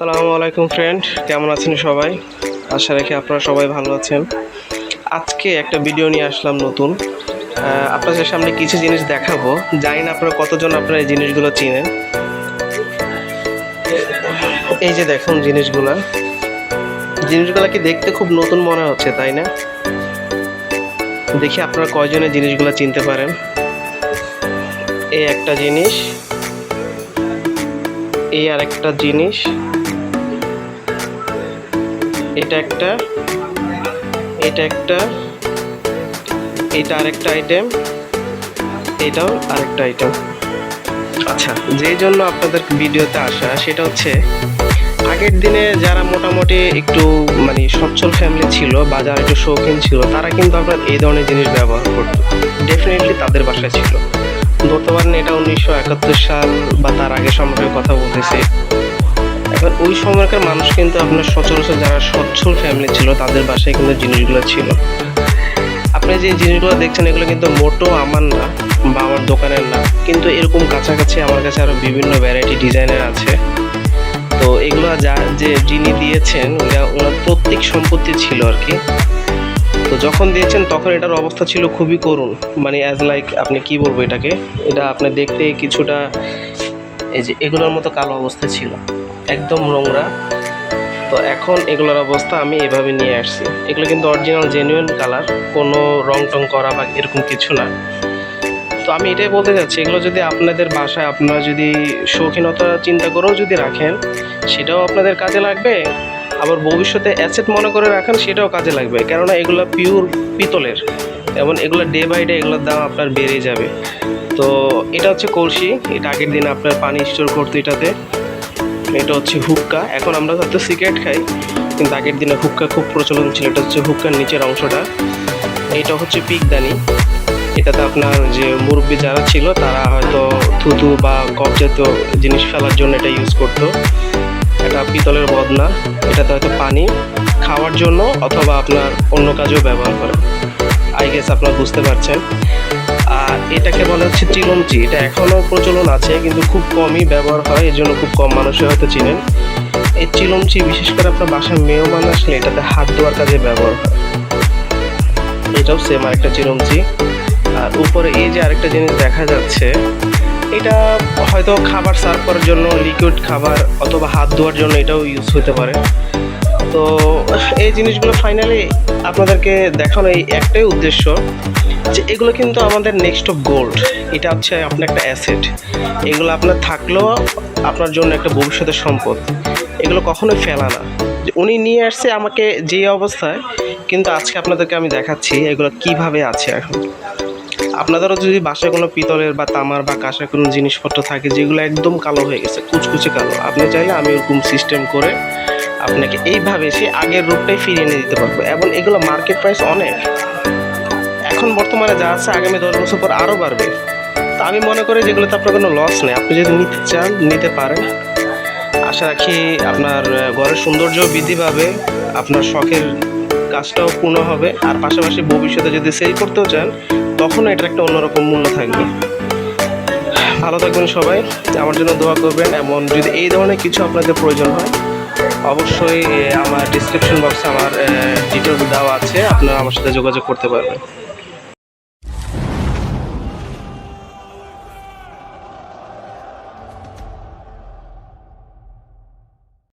আসসালামু আলাইকুম ফ্রেন্ড কেমন আছেন সবাই? আশা রাখি আপনারা সবাই ভালো আছেন। আজকে একটা ভিডিও নিয়ে আসলাম নতুন। আপনাদের সামনে কিছু জিনিস দেখাবো। জানি না আপনারা কতজন আপনারা এই জিনিসগুলো চিনেন। এই যে দেখুন জিনিসগুলা। জিনিসগুলো কি দেখতে খুব নতুন মনে হচ্ছে, তাই না? দেখি আপনারা কয়জনে জিনিসগুলো চিনতে পারেন। এই একটা জিনিস। এই আর একটা জিনিস। এটা একটা এটা একটা, এটা আরেকটা আইটেম এটাও আরেকটা আইটেম আচ্ছা যেই জন্য আপনাদের ভিডিওতে আসা, সেটা হচ্ছে, আগের দিনে যারা মোটামুটি একটু মানে সচ্ছল ফ্যামিলি ছিল বা যারা একটু শৌখিন ছিল, তারা কিন্তু আপনার এই ধরনের জিনিস ব্যবহার করতো। ডেফিনেটলি তাদের বাসায় ছিল। ধরতে এটা উনিশশো একাত্তর সাল বা তার আগে সম্পর্কে কথা বলতেছে। এখন ওই সময়কার মানুষ কিন্তু আপনার সচরাচর যারা সচ্ছল ফ্যামিলি ছিল, তাদের বাসায় কিন্তু জিনিসগুলো ছিল। আপনি যে জিনিসগুলো দেখছেন, এগুলো কিন্তু মোটো আমার না বা আমার দোকানের না। কিন্তু এরকম কাছাকাছি আমার কাছে আরও বিভিন্ন ভ্যারাইটি ডিজাইনের আছে। তো এগুলো যা যে যিনি দিয়েছেন ওনার প্রত্যেক সম্পত্তি ছিল আর কি। তো যখন দিয়েছেন, তখন এটার অবস্থা ছিল খুবই করুণ। মানে অ্যাজ লাইক আপনি কি বলব এটাকে? এটা আপনি দেখতে কিছুটা, এই যে এগুলোর মতো কালো অবস্থা ছিল। একদম নোংরা। তো এখন এগুলোর অবস্থা আমি এভাবে নিয়ে আসছি। এগুলো কিন্তু অরিজিনাল জেনুইন কালার কোনো রং টং করা বা এরকম কিছু না। তো আমি এটাই বলতে চাচ্ছি, এগুলো যদি আপনাদের বাসায় আপনারা যদি শৌখিনতা চিন্তা করেও যদি রাখেন, সেটাও আপনাদের কাজে লাগবে। আবার ভবিষ্যতে অ্যাসেট মনে করে রাখেন, সেটাও কাজে লাগবে। কেননা এগুলো পিওর পিতলের। এবং এগুলো ডে বাই ডে এগুলোর দাম আপনার বেড়ে যাবে। তো এটা হচ্ছে কলসি, এটা আগের দিন আপনার পানি স্টোর করতো এটাতে। এটা হচ্ছে হুক্কা। এখন আমরা হয়তো সিগারেট খাই, কিন্তু আগের দিনে হুক্কা খুব প্রচলন ছিল। এটা হচ্ছে হুক্কার নিচের অংশটা। এটা হচ্ছে পিকদানি। এটাতে আপনার যে মুরব্বী যারা ছিল, তারা হয়তো থুতু বা কফ জাতীয় জিনিস ফেলার জন্য এটা ইউজ করতো। এটা পিতলের বদনা এটাতে হয়তো পানি খাওয়ার জন্য অথবা আপনার অন্য কাজেও ব্যবহার করে। আই গেস আপনারা বুঝতে পারছেন। আর এটাকে বলা হচ্ছে চিলমচি এটা এখনও প্রচলন আছে, কিন্তু খুব কমই ব্যবহার হয়, এর জন্য খুব কম মানুষই হয়তো চিনেন। এই চিলমচি বিশেষ করে আপনার বাসায় মেহমান আসলে এটাতে হাত ধোয়ার কাজে ব্যবহার হয়। এটাও সেম আরেকটা চিলমচি আর উপরে এই যে আরেকটা জিনিস দেখা যাচ্ছে এটা হয়তো খাবার সার্ভ করার জন্য লিকুইড খাবার অথবা হাত ধোয়ার জন্য এটাও ইউজ হতে পারে। তো এই জিনিসগুলো ফাইনালি আপনাদেরকে দেখানো এই একটাই উদ্দেশ্য যে এগুলো কিন্তু আমাদের নেক্সট অফ গোল্ড এটা হচ্ছে আপনার একটা অ্যাসেট এগুলো আপনার থাকলেও আপনার জন্য একটা ভবিষ্যতের সম্পদ। এগুলো কখনোই ফেলা না। উনি নিয়ে আসছে আমাকে যে অবস্থায় কিন্তু আজকে আপনাদেরকে আমি দেখাচ্ছি এগুলো কীভাবে আছে এখন। আপনাদেরও যদি বাসায় কোনো পিতলের বা তামার বা কাঁসার কোনো জিনিসপত্র থাকে, যেগুলো একদম কালো হয়ে গেছে, কুচকুচে কালো, আপনি চাইলে আমি ওরকম সিস্টেম করে আপনাকে এইভাবে সে আগের রূপটাই ফিরিয়ে এনে দিতে পারব। এবং এগুলো মার্কেট প্রাইস অনেক। এখন বর্তমানে যা আছে আগামী দশ বছর পর আরও বাড়বে। তা আমি মনে করি যেগুলোতে আপনার কোনো লস নেই। আপনি যদি নিতে চান, নিতে পারেন। আশা রাখি আপনার ঘরের সৌন্দর্য বৃদ্ধি পাবে, আপনার শখের কাজটাও পূর্ণ হবে। আর পাশাপাশি ভবিষ্যতে যদি সেল করতেও চান, তখনও এটার একটা অন্যরকম মূল্য থাকবে। ভালো থাকবেন সবাই, আমার জন্য দোয়া করবেন এবং যদি এই ধরনের কিছু আপনাদের প্রয়োজন হয়, অবশ্যই আমার ডিসক্রিপশন বক্সে আমার ডিটেলস দেওয়া আছে, আপনারা আমার সাথে যোগাযোগ করতে পারবেন।